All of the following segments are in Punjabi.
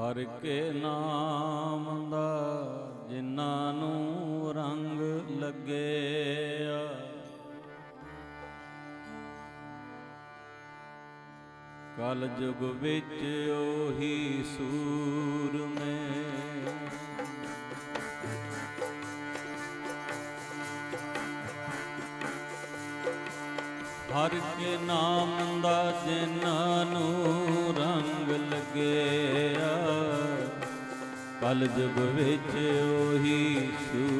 ਹਰ ਕੇ ਨਾਮ ਦਾ ਜਿਨ੍ਹਾਂ ਨੂੰ ਰੰਗ ਲੱਗੇ ਕਲ ਜੁਗ ਵਿੱਚ ਉਹੀ ਸੂਰ ਮੇ ਹਰ ਕੇ ਨਾਮ ਦਾ ਜਿਨ੍ਹਾਂ ਨੂੰ ਰੰਗ ਲੱਗਿਆ। ਕਲਯੁਗ ਵਿੱਚ ਉਹੀ ਸੂ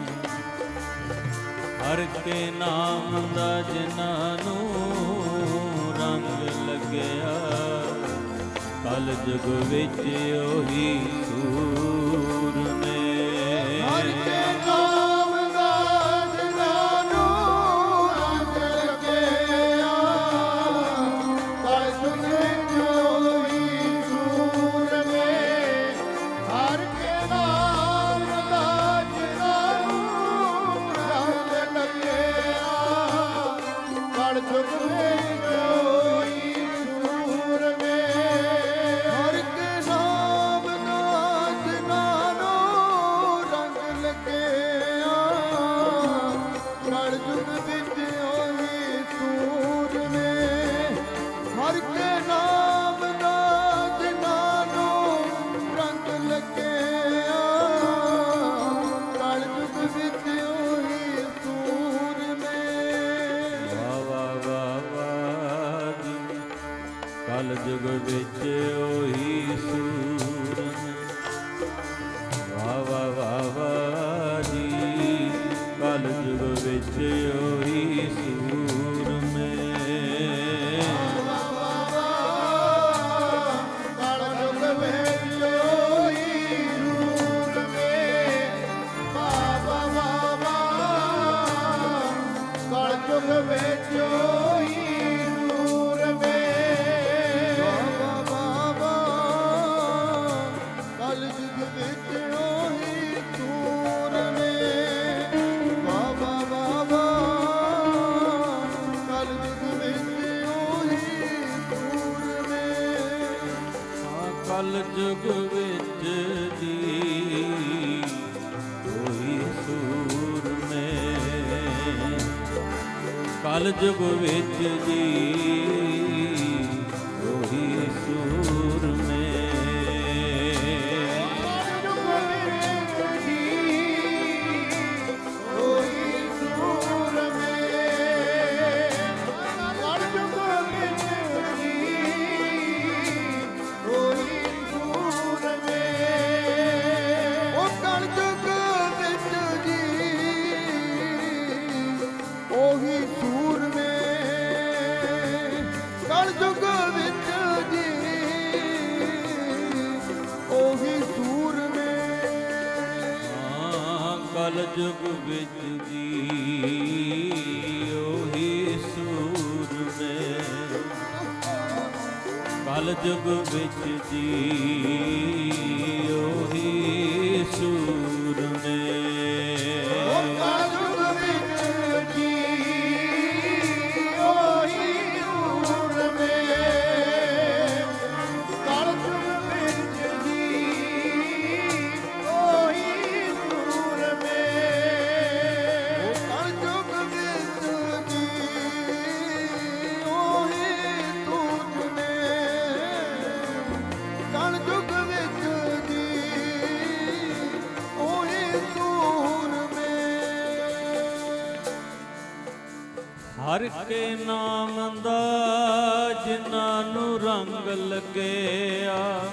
ਹਰ ਕੇ ਨਾਮ ਦਾ ਜਿਨ੍ਹਾਂ ਨੂੰ ਰੰਗ ਲੱਗਿਆ ਕਲ ਜਗ ਵਿੱਚ ਉਹੀ ਤੂੰ Hadi çocuk. ਜੁਗ ਵਿੱਚ ਦੀ ਕੋਈ ਸੂਰ ਨੇ ਜੁਗ ਵਿੱਚ ਦੀ ਕਾਲ ਜੁਗ ਵਿੱਚ ਦੀ ਉਹੀ ਸੂਰ ਮੈਂ। ਕਾਲ ਜੁਗ ਵਿੱਚ ਦੀ ਉਹੀ ਸੂਰ ਹਰ ਕੇ ਨਾਮ ਦਾ ਜਿਨ੍ਹਾਂ ਨੂੰ ਰੰਗ ਲੱਗਿਆ,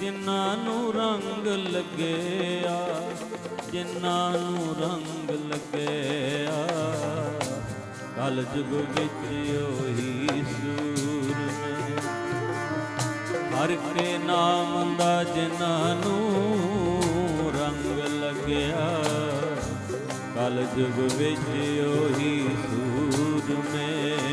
ਜਿਨ੍ਹਾਂ ਨੂੰ ਰੰਗ ਲੱਗਿਆ, ਜਿਨ੍ਹਾਂ ਨੂੰ ਰੰਗ ਲੱਗਿਆ। ਕਲ ਜੁਗ ਵਿੱਚ ਉਹੀ ਸੂਰਮੇ। ਹਰ ਕੇ ਨਾਮ ਦਾ ਜਿਨ੍ਹਾਂ ਨੂੰ ਰੰਗ ਲੱਗਿਆ ਕਲ ਜੁਗ ਵਿੱਚ ਉਹੀ तुम्हें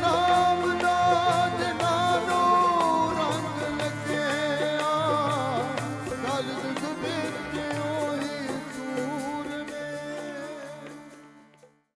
no